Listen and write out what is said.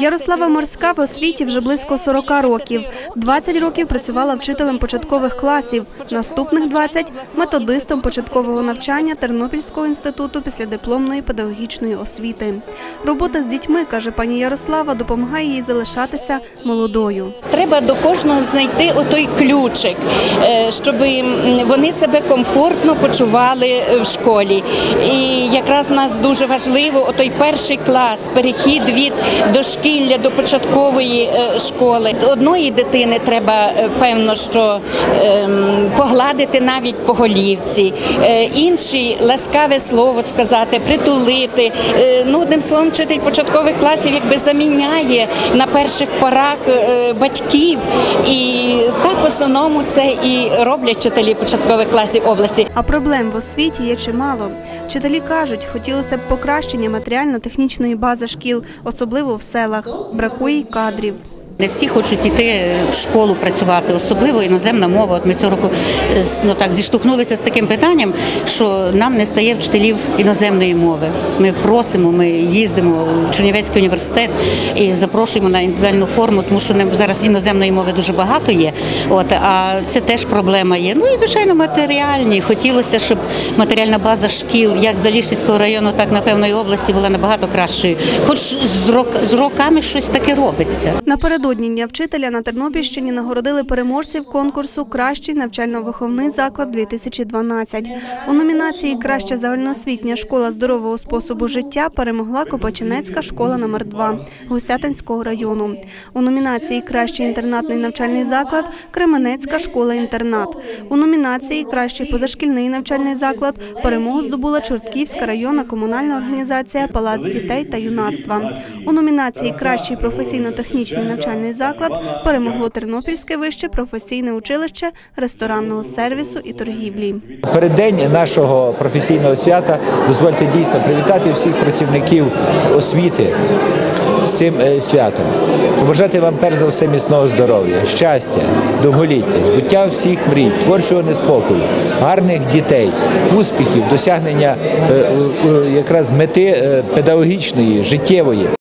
Ярослава Морська в освіті вже близько 40 років. 20 років працювала вчителем початкових класів, наступних 20 – методистом початкового навчання Тернопільського інституту післядипломної педагогічної освіти. Робота з дітьми, каже пані Ярослава, допомагає їй залишатися молодою. Треба до кожного знайти отой ключик, е, щоб вони себе комфортно почували е, в школі. І якраз нас дуже важливо отой перший клас, перехід від дошкілля до початкової е, школи. Одної дитини треба е, певно, що ем, погладити навіть по голівці, е, інший ласкаве слово сказати, притулити. Ну, одним словом, вчитель початкових класів якби заміняє на перших порах батьків. І так в основному це і роблять вчителі початкових класів області. А проблем в освіті є чимало. Вчителі кажуть, хотілося б покращення матеріально-технічної бази шкіл, особливо в селах. Бракує й кадрів. Не всі хочуть йти в школу працювати, особливо іноземна мова. От ми цього року е, ну, так, зіштовхнулися з таким питанням, що нам не стає вчителів іноземної мови. Ми просимо, ми їздимо в Чернівецький університет і запрошуємо на індивідуальну форму, тому що зараз іноземної мови дуже багато є. От, а це теж проблема є. Ну і звичайно матеріальні. Хотілося, щоб матеріальна база шкіл, як Заліщицького району, так напевно і області була набагато кращою. Хоч з, рок, з роками щось таке робиться. Напередодні Дня вчителя на Тернопільщині нагородили переможців конкурсу Кращий навчально-виховний заклад 2012. У номінації Краща загальноосвітня школа здорового способу життя перемогла Копачинецька школа номер 2 Гусятинського району. У номінації Кращий інтернатний навчальний заклад Кременецька школа-інтернат. У номінації Кращий позашкільний навчальний заклад перемогу здобула Чортківська районна комунальна організація Палац дітей та юнацтва. У номінації Кращий професійно-технічний навчальний заклад перемогло Тернопільське вище професійне училище ресторанного сервісу і торгівлі. Переддень нашого професійного свята дозвольте дійсно привітати всіх працівників освіти з цим е, святом. Побажати вам перш за все міцного здоров'я, щастя, довголіття, збуття всіх мрій, творчого неспокою, гарних дітей, успіхів, досягнення е, якраз мети е, педагогічної, життєвої.